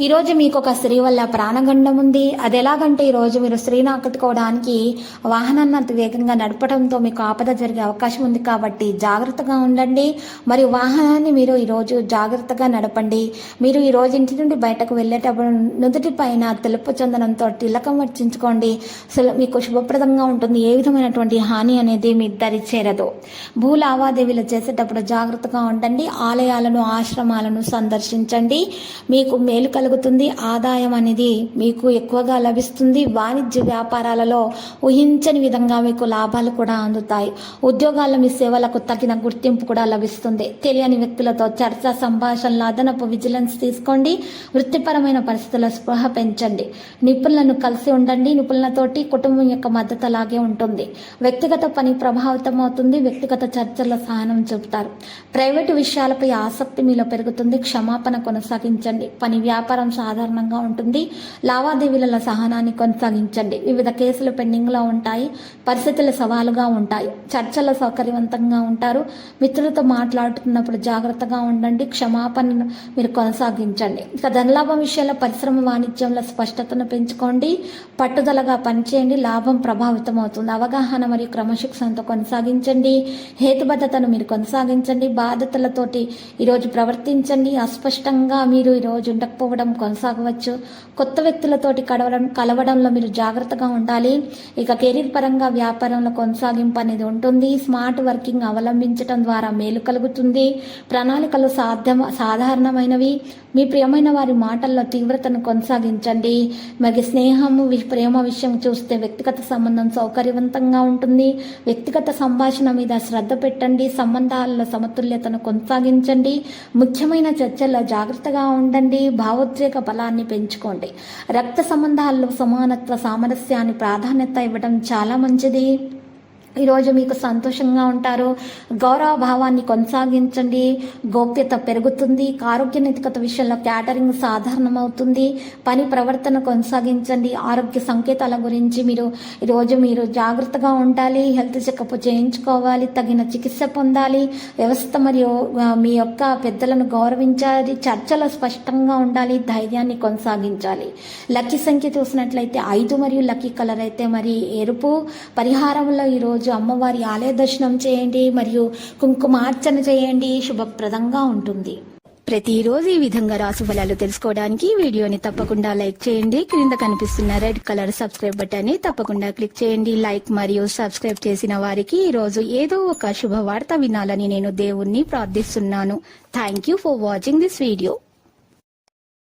ఈరోజు మీకు ఒక స్త్రీ వల్ల ప్రాణగండం ఉంది. అది ఎలాగంటే ఈరోజు మీరు స్త్రీని ఆకట్టుకోవడానికి వాహనాన్ని అంత వేగంగా నడపడంతో మీకు ఆపద జరిగే అవకాశం ఉంది కాబట్టి జాగ్రత్తగా ఉండండి. మరియు వాహనాన్ని మీరు ఈరోజు జాగ్రత్తగా నడపండి. మీరు ఈ రోజు ఇంటి నుండి బయటకు వెళ్ళేటప్పుడు నుదుటి పైన తెలుపు చందనంతో తిలకం వర్చించుకోండి. మీకు శుభప్రదంగా ఉంటుంది. ఏ విధమైనటువంటి హాని అనేది మీ దరి చేరదు. భూ లావాదేవీలు చేసేటప్పుడు జాగ్రత్తగా ఉండండి. ఆలయాలను ఆశ్రమాలను సందర్శించండి. మీకు మేలు కలుగుతుంది. ఆదాయం అనేది మీకు ఎక్కువగా లభిస్తుంది. వాణిజ్య వ్యాపారాలలో ఊహించని విధంగా మీకు లాభాలు కూడా అందుతాయి. ఉద్యోగాల్లో మీ సేవలకు తగిన గుర్తింపు కూడా లభిస్తుంది. తెలియని వ్యక్తులతో చర్చ సంభాషణలు అదనపు విజిలెన్స్ తీసుకోండి. వృత్తిపరమైన పరిస్థితుల స్పృహ పెంచండి. నిపుణులను కలిసి ఉండండి. నిపుణులతోటి కుటుంబం యొక్క మద్దతు అలాగే ఉంటుంది. వ్యక్తిగత పని ప్రభావితం అవుతుంది. వ్యక్తిగత చర్చల్లో సహనం చూపుతారు. ప్రైవేటు విషయాలపై ఆసక్తి మీలో పెరుగుతుంది. క్షమాపణ కొనసాగించండి. పని వ్యాపారం సాధారణంగా ఉంటుంది. లావాదేవీల సహనాన్ని కొనసాగించండి. వివిధ కేసులు పెండింగ్లో ఉంటాయి. పరిస్థితులు సవాలుగా ఉంటాయి. చర్చలు సౌకర్యవంతంగా ఉంటారు. మిత్రులతో మాట్లాడుతున్నప్పుడు జాగ్రత్తగా ఉండండి. క్షమాపణను మీరు కొనసాగించండి. ఇక ధనలాభం విషయంలో పరిశ్రమ వాణిజ్యంలో స్పష్టతను పెంచుకోండి. పట్టుదలగా పనిచేయండి. లాభం ప్రభావితం అవుతుంది అవగాహన మరియు క్రమశిక్షణతో కొనసాగించండి. హేతుబద్ధతను మీరు కొనసాగించండి. బాధ్యతలతోటి ఈరోజు ప్రవర్తించండి. అస్పష్టంగా మీరు ఈరోజు ఉండకపోవడం కొనసాగవచ్చు. కొత్త వ్యక్తులతోటి కలవడం కలవడంలో మీరు జాగ్రత్తగా ఉండాలి. ఇక కెరీర్ పరంగా వ్యాపారంలో కొనసాగింపు అనేది ఉంటుంది. స్మార్ట్ వర్కింగ్ అవలంబించడం ద్వారా మేలు కలుగుతుంది. ప్రణాళికలు సాధ్యం సాధారణమైనవి. మీ ప్రియమైన వారి మాటల్లో తీవ్రతను కొనసాగించండి. మరి స్నేహము ప్రేమ విషయం చూస్తే వ్యక్తిగత సంబంధం సౌకర్యవంతంగా ఉంటుంది. వ్యక్తిగత సంభాషణ మీద శ్రద్ధ పెట్టండి. సంబంధాలలో సమతుల్యతను కొనసాగించండి. ముఖ్యమైన చర్చల్లో జాగ్రత్తగా ఉండండి. భావోద్వేగ బలాన్ని పెంచుకోండి. రక్త సంబంధాల్లో సమానత్వ సామరస్యాన్ని ప్రాధాన్యత ఇవ్వడం చాలా మంచిది. ఈరోజు మీకు సంతోషంగా ఉంటారు. గౌరవ భావాన్ని కొనసాగించండి. గోప్యత పెరుగుతుంది. ఆరోగ్య నైతికత విషయంలో క్యాటరింగ్ సాధారణమవుతుంది. పని ప్రవర్తన కొనసాగించండి. ఆరోగ్య సంకేతాల గురించి మీరు ఈరోజు మీరు జాగ్రత్తగా ఉండాలి. హెల్త్ చెకప్ చేయించుకోవాలి. తగిన చికిత్స పొందాలి. వ్యవస్థ మరియు మీ యొక్క పెద్దలను గౌరవించాలి. చర్చలో స్పష్టంగా ఉండాలి. ధైర్యాన్ని కొనసాగించాలి. లక్కీ సంఖ్య చూసినట్లయితే ఐదు మరియు లక్కీ కలర్ అయితే మరి ఎరుపు. పరిహారంలో ఈరోజు రోజు అమ్మవారి ఆలయ దర్శనం చేయండి మరియు కుంకుమార్చన చేయండి. శుభప్రదంగా ఉంటుంది. ప్రతిరోజు ఈ విధంగా రాసు ఫలాలు తెలుసుకోవడానికి వీడియోని తప్పకుండా లైక్ చేయండి. క్రింద కనిపిస్తున్న రెడ్ కలర్ సబ్స్క్రైబ్ బటన్ని తప్పకుండా క్లిక్ చేయండి. లైక్ మరియు సబ్స్క్రైబ్ చేసిన వారికి ఈ రోజు ఏదో ఒక శుభవార్త వినాలని నేను దేవుణ్ణి ప్రార్థిస్తున్నాను. Thank you for watching this video